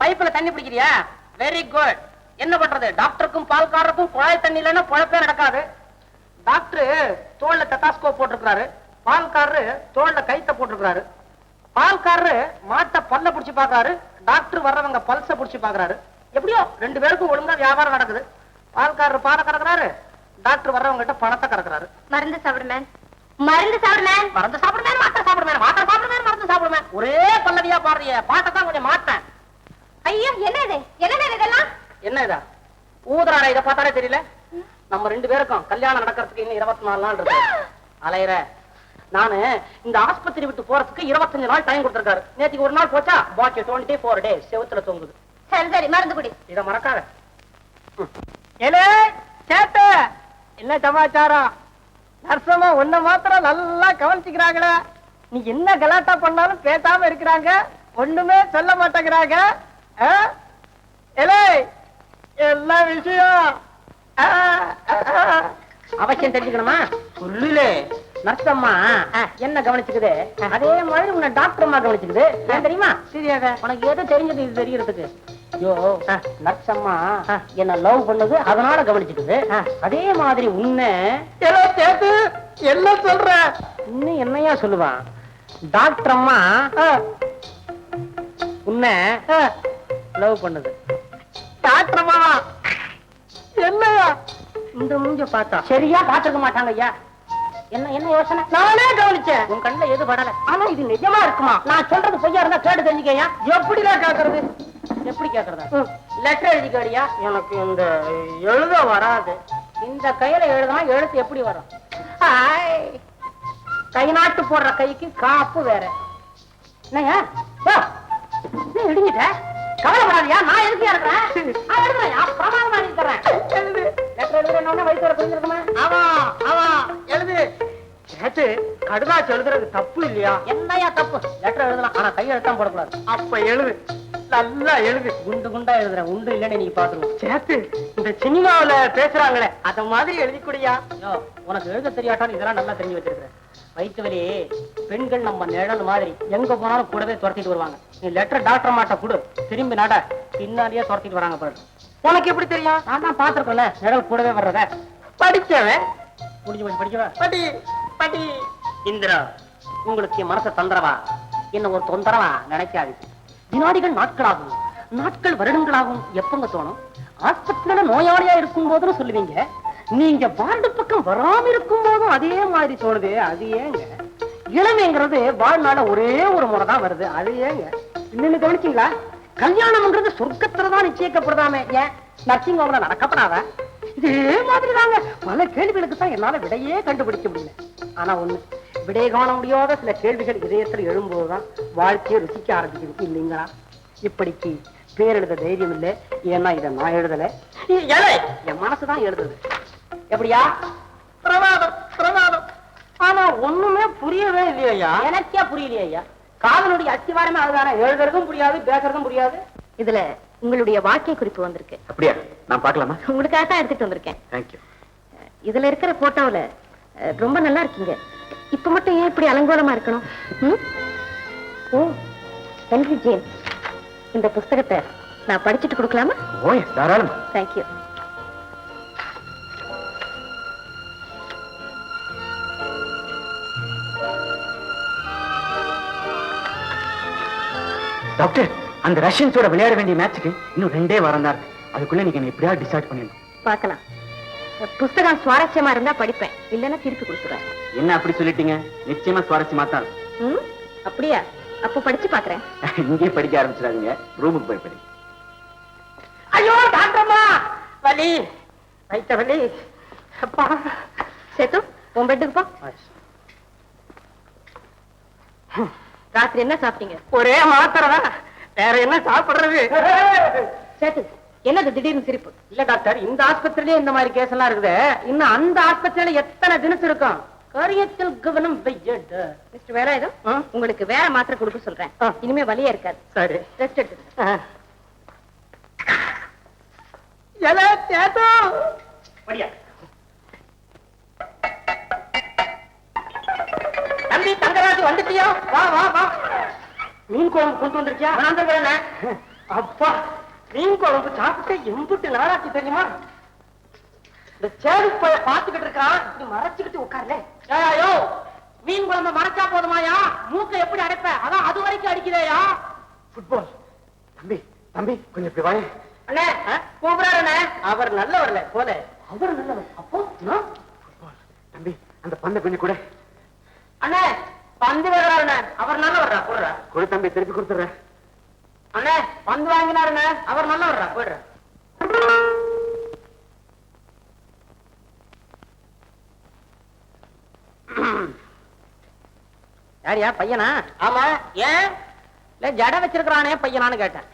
பைப்ல தண்ணி பிடிக்கிறியா? Very good என்ன பண்றது? டாக்டருக்கும் பால்காரருக்கும் குழாய் தண்ணி இல்லைன்னா குழப்பே நடக்காது. டாக்டர் தோல்ல டெட்டாஸ்கோப் போட்டிருக்காரு பால்காரரு தோல்ல கைத்த போட்டிருக்காரு பால்காரரு மாட்டை பல்ல புடிச்சு பாக்குறாரு டாக்டர் வர்றவங்க பல்ச புடிச்சு பாக்குறாரு எப்படியோ ரெண்டு பேருக்கும் ஒழுங்கா வியாபாரம் நடக்குது. பால்காரர் பாலை கறக்குறாரு. டாக்டர் வர்றவங்க கிட்ட பணத்தை கறக்குறாரு. மருந்து சாப்பிடுமேன் மருந்து சாப்பிடுமேன் மருந்து சாப்பிடுமே மாட்டை சாப்பிடுமே மாட்டை சாப்பிடுமே மருந்து சாப்பிடுமே. ஒரே பல்லவியா பாடுறிய. பாட்டை தான் கொஞ்சம் மாட்டேன் ஐயோ என்ன இது என்ன இதெல்லாம்? என்ன இதா ஊதுறாடா இதை பார்த்தாலே தெரியல? நம்ம ரெண்டு பேருக்கும் கல்யாணம் நடக்கிறதுக்கு இன்னும் இருபத்தி நாலு நாள் இருக்கு. அலையிற. நானு இந்த ஆஸ்பத்திரி விட்டு போறதுக்கு இருபத்தஞ்சு நாள் டைம் கொடுத்திருக்காரு. நேத்துக்கு ஒரு நாள் போச்சா? பாக்கி டுவெண்ட்டி ஃபோர் டே செவுத்துல தொங்குது. சரி சரி மருந்து குடி. இத மறக்காத. ஏலே சேட்ட. என்ன சமாச்சாரம்? நர்சமா உன்ன மாத்திரம் நல்லா கவனிச்சுக்கிறாங்களே. நீ என்ன கலாட்டா பண்ணாலும் பேசாம இருக்கிறாங்க? ஒண்ணுமே சொல்ல மாட்டேங்கிறாங்க. எல்லா விஷயம். அவசியம் தெரிஞ்சுக்கணுமா? சொல்லுலே. நர்சம்மா என்ன கவனிச்சுக்குது? அதே மாதிரி உன்னை டாக்டர் அம்மா கவனிச்சுக்குது ஏன் தெரியுமா? தெரியாத. உனக்கு எது தெரிஞ்சது இது தெரியறதுக்கு? ஐயோ நர்சம்மா என்ன லவ் பண்ணுது அதனால கவனிச்சுக்குது. அதே மாதிரி உன்னை சேர்த்து என்ன சொல்ற? இன்னும் என்னையா சொல்லுவான்? டாக்டர் அம்மா உன்னை லவ் பண்ணுது. டாக்டர் என்னையா? இந்த மூஞ்ச பார்த்தா? சரியா பாத்துக்க மாட்டாங்க ஐயா. என்ன என்ன யோசனை? நானே கவனிச்சேன். உன் கண்ணுல எது படல? ஆனா இது நிஜமா இருக்குமா? நான் சொல்றது பொய்யா இருந்தா கேட்டு தெரிஞ்சுக்கயா எப்படிதான் கேக்குறது? எப்படி கேக்குறதா? லெட்டர் எழுதிக்கடியா எனக்கு இந்த எழுத வராது. இந்த கையில எழுதுனா எழுத்து எப்படி வரும். கை நாட்டு போடுற கைக்கு காப்பு வேற. என்னய்யா? வா. என்ன இடிஞ்சிட்ட? கவலைப்படாதியா நான் எதுக்கு இருக்கிறேன்? நான் எழுதுறேன் பிரமாதமா எழுதி தரேன் லெட்டர் எழுதுறேன்னு வயிற்று புரிஞ்சிருக்குமா? ஆமா ஆமா எழுது. நேத்து கடுதாச்சு எழுதுறது தப்பு இல்லையா? என்னையா தப்பு? லெட்டர் எழுதலாம் ஆனா கையெழுத்தான் போடக்கூடாது. அப்ப எழுது. நல்லா எழுது. குண்டு குண்டா எழுதுறேன் உண்டு இல்லன்னு நீங்க பாத்துருவோம் சேத்து இந்த சினிமாவுல பேசுறாங்களே அத மாதிரி எழுதி குடியா உனக்கு எழுத தெரியாட்டாலும் இதெல்லாம் நல்லா தெரிஞ்சு வச்சிருக்கிறேன் வயிற்று வலி பெண்கள் நம்ம நிழல் மாதிரி எங்க போனாலும் கூடவே துரத்திட்டு வருவாங்க. நீ லெட்டர் டாக்டர் மாட்ட கொடு. திரும்பி நட. பின்னாடியே துரத்திட்டு வராங்க பாரு. உனக்கு எப்படி தெரியும்? நான் தான் பாத்துருக்கேன்ல நிழல் கூடவே வர்றத. படிச்சவன் முடிஞ்சு போய் படிக்கவா? படி படி. இந்திரா உங்களுக்கு மனசை தொந்தரவா? என்ன ஒரு தொந்தரவா? நினைக்காது வினாடிகள் நாட்களாகும். நாட்கள் வருடங்களாகும். எப்பங்க தோணும்? ஆஸ்பத்திரியில நோயாளியா இருக்கும் போதும் சொல்லுவீங்க. நீங்க வார்டு பக்கம் வராம இருக்கும் போதும் அதே மாதிரி தோணுது. அது ஏங்க? இளமைங்கிறது வாழ்நாள ஒரே ஒரு முறை தான் வருது. அது ஏங்க? இன்னொன்னு கவனிச்சீங்களா? கல்யாணம்ன்றது சொர்க்கத்துல நிச்சயிக்கப்படுதாமே. ஏன்? நர்சிங் ஹோம்ல நடக்கப்படாதா? இதே மாதிரி தாங்க பல கேள்விகளுக்கு தான் என்னால விடையே கண்டுபிடிக்க முடியல. ஆனா ஒண்ணு விடை காண முடியாத சில கேள்விகள் இதயத்துல எழும்போதுதான் வாழ்க்கையை ருசிக்க ஆரம்பிக்குது. இல்லைங்களா? இப்படிக்கு பேர் எழுத தைரியம் இல்லை. ஏன்னா இதை நான் எழுதல. என் மனசுதான் எழுதுது. எப்படியா? பிரமாதம் பிரமாதம். ஆனா ஒண்ணுமே புரியவே இல்லையா? எனக்கே புரியலையா காதலுடைய அஸ்திவாரமே அதுதானே? எழுதுறதும் புரியாது பேசுறதும் புரியாது. இதுல உங்களுடைய வாக்கிய குறிப்பு வந்திருக்கு. அப்படியா? நான் பார்க்கலாமா? உங்களுக்காக தான் எடுத்துட்டு வந்திருக்கேன். தேங்க்யூ இதுல இருக்கிற போட்டோவுல ரொம்ப நல்லா இருக்கீங்க. இப்ப மட்டும் ஏன் இப்படி அலங்கோலமா இருக்கணும்? ஓ ஹென்ரி ஜேம்ஸ் இந்த புஸ்தகத்தை நான் படிச்சுட்டு கொடுக்கலாமா? ஓ தாராளமா. தேங்க்யூ டாக்டர் அந்த ரஷ்யன்ஸோட விளையாட வேண்டிய மேட்சுக்கு இன்னும் ரெண்டே வாரம் தான் இருக்கு. அதுக்குள்ள நீங்க என்னை டிசைட் பண்ணிடணும். பார்க்கலாம். புஸ்தகம் சுவாரஸ்யமா இருந்தா படிப்பேன். இல்லைன்னா திருப்பி கொடுத்துறேன் என்ன அப்படி சொல்லிட்டீங்க? நிச்சயமா சுவாரஸ்யமா தான் இருக்கும். அப்படியா? அப்போ படிச்சு பாக்குறேன் இங்கே படிக்க ஆரம்பிச்சிடாதீங்க. ரூமுக்கு போய் படி ஐயோ டாக்டர்மா! வலி. வயித்த வலி. அப்பா. சேத்து உன் பெட்டுக்கு போ. ராத்திரி என்ன சாப்பிட்டீங்க? ஒரே மாத்திரை தான் வேற என்ன சாப்பிடுறது? என்னது திடீர்னு சிரிப்பு? இல்ல டாக்டர் இந்த ஆஸ்பத்திரியிலே இந்த மாதிரி கேஸ் எல்லாம் இருக்குது. இன்னும் அந்த ஆஸ்பத்திரியில எத்தனை தினசு இருக்கும்? கரியத்தில் கவனம் வையட். மிஸ்டர் வேலாயுதம்? உங்களுக்கு வேற மாத்திரை கொடுக்க சொல்றேன். இனிமே வலியே இருக்காது. சரி. ரெஸ்ட் எடுத்து எல சேது படியா தம்பி தங்கராஜ் வந்துட்டியா? வா வா வா. மீன் குழம்பு கொண்டு வந்திருக்கியா? நான் வந்துருக்கிறேன் அப்பா மீன் குழம்பு சாப்பிட்டு எம்புட்டு நாளாச்சு தெரியுமா? இந்த சேதுப்பைய பாத்துக்கிட்டு இருக்கான் இப்படி மறைச்சுக்கிட்டு உட்கார்ல ஐயோ மீன் குழம்பு மறைச்சா போதுமாயா? மூக்க எப்படி அடைப்ப? அதான் அது வரைக்கும் அடிக்குதேயா? ஃபுட்பால் தம்பி தம்பி கொஞ்சம் இப்படி வாங்க அண்ணே கூப்பிடாருண்ணே அவர் நல்லவர்ல போல. அவர் நல்லவர். அப்போ நான்? ஃபுட்பால் தம்பி அந்த பந்த கொஞ்சம் கூட. அண்ணே பந்து வேறாருண்ணே அவர் நல்லவர்ரா போடுறா. கொடு தம்பி திருப்பி கொடுத்துட்றேன் அண்ணே பந்து வாங்கினாருண்ணே. அவர் நல்லவர்ரா போயிடுறேன் யாரியா பையனா? ஆமா. ஏன்? இல்ல ஜடை வச்சிருக்கிறானே பையனான்னு கேட்டேன்.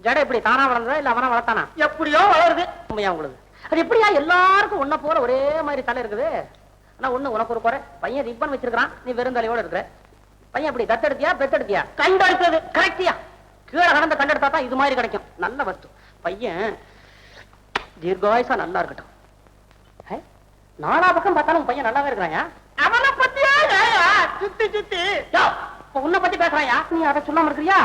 ஜடை எப்படி தானா வளர்ந்ததா இல்ல அவனா வளர்த்தானா? எப்படியோ வளருது. உண்மையா உங்களுக்கு? அது எப்படியா எல்லாருக்கும் உன்ன போல ஒரே மாதிரி தலை இருக்குது? ஆனா ஒண்ணு உனக்கு ஒரு குறை. பையன் ரிப்பன் வச்சிருக்கான் நீ வெறும் தலையோட இருக்கிற. பையன் எப்படி தத்தெடுத்தியா பெத்தெடுத்தியா கண்டெடுத்தது கரெக்டியா கீழே கடந்த கண்டெடுத்தா தான் இது மாதிரி கிடைக்கும். நல்ல வஸ்து. பையன் தீர்காயுசா நல்லா இருக்கட்டும். நாலா பக்கம் பார்த்தாலும் பையன் நல்லாவே இருக்கிறாயா? அவனை பத்தியா சுத்தி சுத்தி. உன்னை பத்தி பேசுறாயா? நீ அதை சொல்லாம இருக்கிறியா?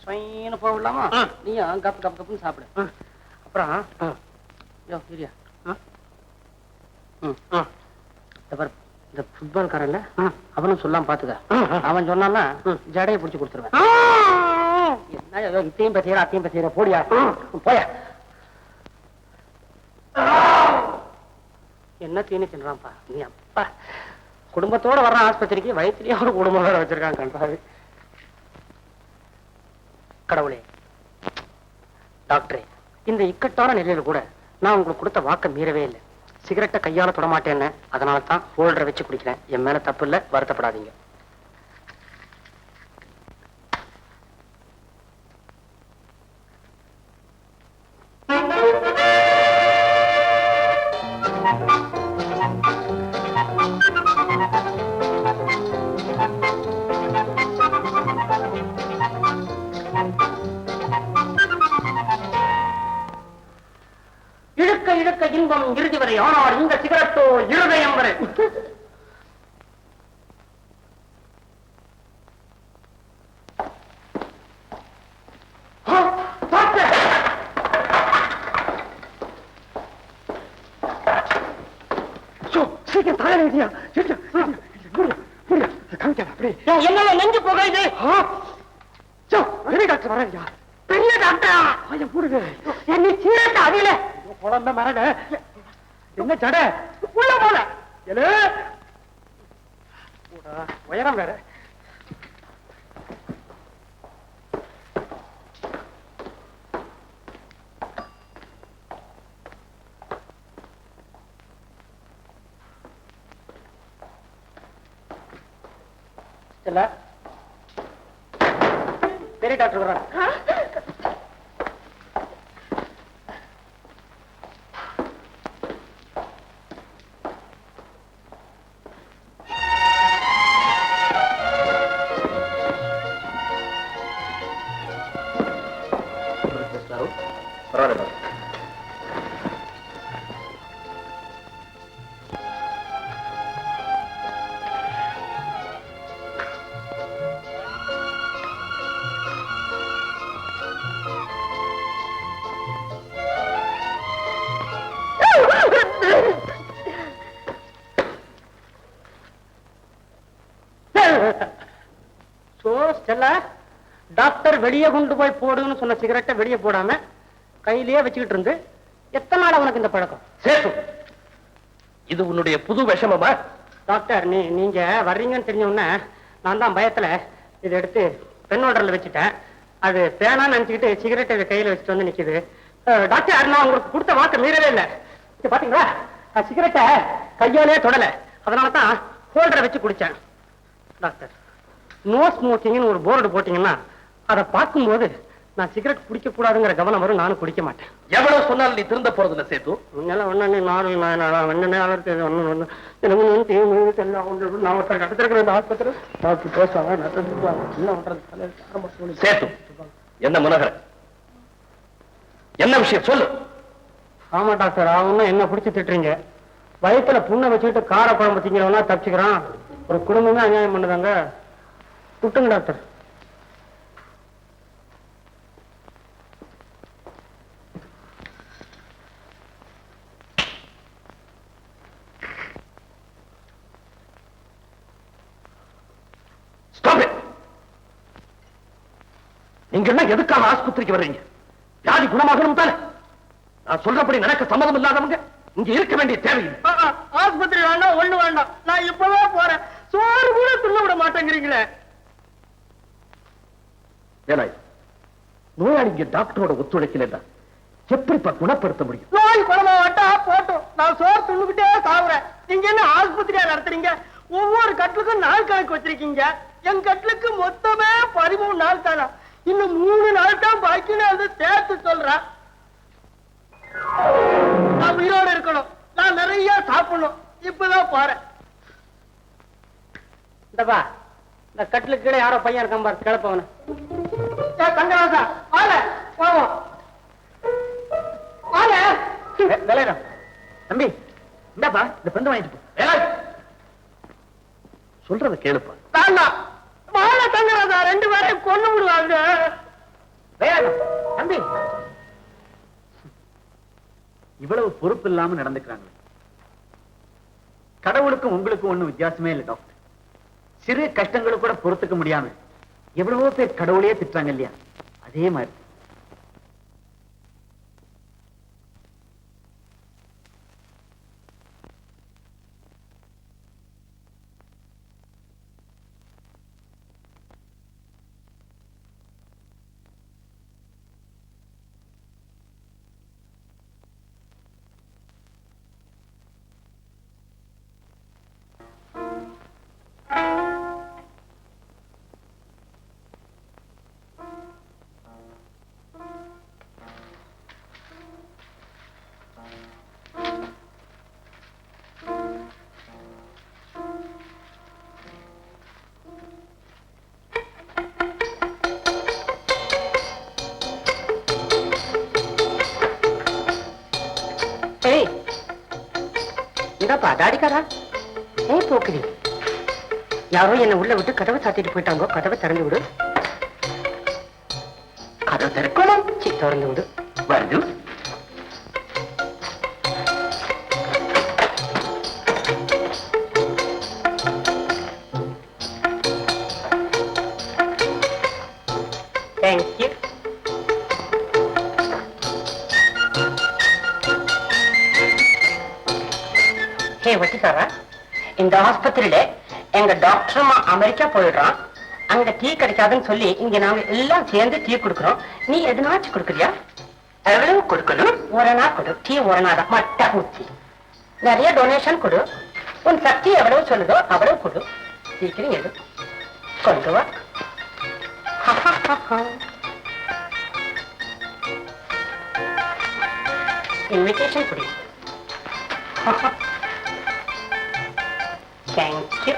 ஸ்வைன்னு போகலாமா நீயும் கப் கப் கப்னு சாப்பிடு. அப்புறம் யோ இரியா ம் இந்த ஃபுட்பால் காரன்ல அவனும் சொல்லாம பாத்துக்க. அவன் சொன்னான்னா ஜடையை பிடிச்சு கொடுத்துருவேன். என்ன இத்தையும் பேசுற அத்தையும் பேசுற போடியா? போயா. என்ன தீனி தின்றான்ப்பா நீ அப்பா. குடும்பத்தோட வர்றான் ஆஸ்பத்திரிக்கு வயிற்றுலயே ஒரு குடும்பம் வேற வச்சிருக்கான் கண்டாது கடவுளே டாக்டரே இந்த இக்கட்டான நிலையில கூட நான் உங்களுக்கு கொடுத்த வாக்க மீறவே இல்லை. சிகரெட்டை கையால தொடமாட்டேன்னு அதனால தான் ஹோல்டரை வச்சு குடிக்கிறேன். என் மேல தப்பு இல்லை வருத்தப்படாதீங்க. இழுக்க இன்பம் இறுதி வரை ஆனால் இந்த சிகரெட்டோ இருதயம் வரை. என்னல நெஞ்சு புகையுது? பெரிய டாக்டர் வராங்க பெரிய டாக்டரா? ஐயா போடுங்க. என்னை சீரட்ட குழந்தை என்ன சட உள்ள போல. உயரம் வேற. பெரிய டாக்டர் வர்றாங்க சோ ஸ்டெல்லா டாக்டர் வெளியே கொண்டு போய் போடுன்னு சொன்ன சிகரெட்டை வெளியே போடாம கையிலேயே வச்சுக்கிட்டு இருந்து. எத்தனை நாள் அவனுக்கு இந்த பழக்கம்? சேது இது உன்னுடைய புது விஷமமா? டாக்டர் நீ நீங்க வர்றீங்கன்னு தெரிஞ்ச உடனே நான் தான் பயத்துல இதை எடுத்து ஹோல்டர்ல வச்சுட்டேன். அது பேனான்னு நினைச்சுக்கிட்டு சிகரெட்டை கையில வச்சுட்டு வந்து நிக்குது. அஹ், டாக்டர் நான் உங்களுக்கு கொடுத்த வாக்க மீறவே இல்லை. இது பாத்தீங்களா? நான் சிகரெட்டை கையாலே தொடல. அதனால தான் ஹோல்டரை வச்சு குடிச்சேன். டாக்டர். நோ ஸ்மோக்கிங்னு ஒரு போர்டு போட்டீங்கன்னா அதை பார்க்கும்போது நான் சிகரெட் குடிக்க கூடாதுங்கிற கவனம் வரும் நானும் குடிக்க மாட்டேன். எவ்வளவு சொன்னாலும் நீ திருந்த போறதில்ல சேது? முன்னெல்லாம் ஒண்ணு நாலு ஒன்னு ஒண்ணு எனக்கு நான் ஒருத்தர் நடத்திருக்கிற இந்த ஆஸ்பத்திரி. டாக்டர் பேசுவாங்க என்ன பண்றது. சேது என்ன மனோகர என்ன விஷயம்? சொல்லு. ஆமா டாக்டர். அவனும் என்ன பிடிச்சி திட்டுறீங்க? வயித்துல புண்ணை வச்சுக்கிட்டு கார குழம்பு திங்கிறவனா தப்பிச்சுக்கிறான். ஒரு குடும்பமே அநியாயம் பண்ணுதாங்க. விட்டுங்க டாக்டர் நீங்க எல்லாம் எதுக்காக ஆஸ்பத்திரிக்கு வர்றீங்க? வியாதி குணமாகணும் தானே. நான் சொல்றபடி நடக்க சம்மதம் இல்லாதவங்க இங்க இருக்க வேண்டிய தேவையில்லை. ஆஸ்பத்திரி வேண்டாம் ஒண்ணு வேண்டாம். நான் இப்பவே போறேன். சோறு கூட சொல்ல விட மாட்டேங்கிறீங்களே. நோயாளிங்க டாக்டரோட ஒத்துழைக்கல எப்படிப்பா குணப்படுத்த முடியும்? நோய் குணமாவட்டா போட்டோம். நான் சோறு தின்னுக்கிட்டே சாகுறேன் நீங்க என்ன ஆஸ்பத்திரியா நடத்துறீங்க? ஒவ்வொரு கட்டுலுக்கும் நாள் கணக்கு வச்சிருக்கீங்க. என் கட்டுலுக்கு மொத்தமே பதிமூணு நாள் தானா? இன்னும் மூணு நாள் தான் பாக்கி நான் அதை சேர்த்து சொல்றேன். நான் உயிரோட இருக்கணும். நான் நிறைய சாப்பிடணும். இப்பதான் போறேன். இந்தப்பா இந்த கட்டிலுக்கு கீழே யாரோ பையன் இருக்கான் பாரு கிளப்பவன. தங்கராசா வாழ போவோம். வாழ வேலையிடம் தம்பி இந்தாப்பா இந்த பந்து வாங்கிட்டு போ. வேலாய் சொல்றத கேளுப்பா. வேண்டாம் வாழ தங்கராசா ரெண்டு பேரையும் கொண்டு விடுவாங்க. வேலையிடம் தம்பி. இவ்வளவு பொறுப்பு இல்லாம நடந்துக்கிறாங்களே. கடவுளுக்கும் உங்களுக்கும் ஒண்ணும் வித்தியாசமே இல்லை டாக்டர். சிறு கஷ்டங்களை கூட பொறுத்துக்க முடியாம எவ்வளவோ பேர் கடவுளையே திட்டுறாங்க இல்லையா? அதே மாதிரி. தாடிக்காரா ஏ போக்குதி யாரோ என்ன உள்ள விட்டு கதவை சாத்திட்டு போயிட்டாங்க. கதவை திறந்து விடு. கதவை திறக்கணும். திறந்து விடு. வருது. இந்த ஆஸ்பத்திரியில எங்க டாக்டர் அம்மா அமெரிக்கா போயிடுறான். அங்க டீ கிடைக்காதுன்னு சொல்லி இங்க நாங்க எல்லாம் சேர்ந்து டீ குடுக்குறோம். நீ எதுனாச்சும் கொடுக்குறியா? எவ்வளவு கொடுக்கணும்? ஒரு நாள் கொடு. டீ ஒரு நாள் தான் மட்டை ஊத்தி. நிறைய டொனேஷன் கொடு. உன் சக்தி எவ்வளவு சொல்லுதோ அவ்வளவு கொடு. சீக்கிரம் எது கொண்டு வா. இன்விடேஷன் கொடு. தேங்க்யூ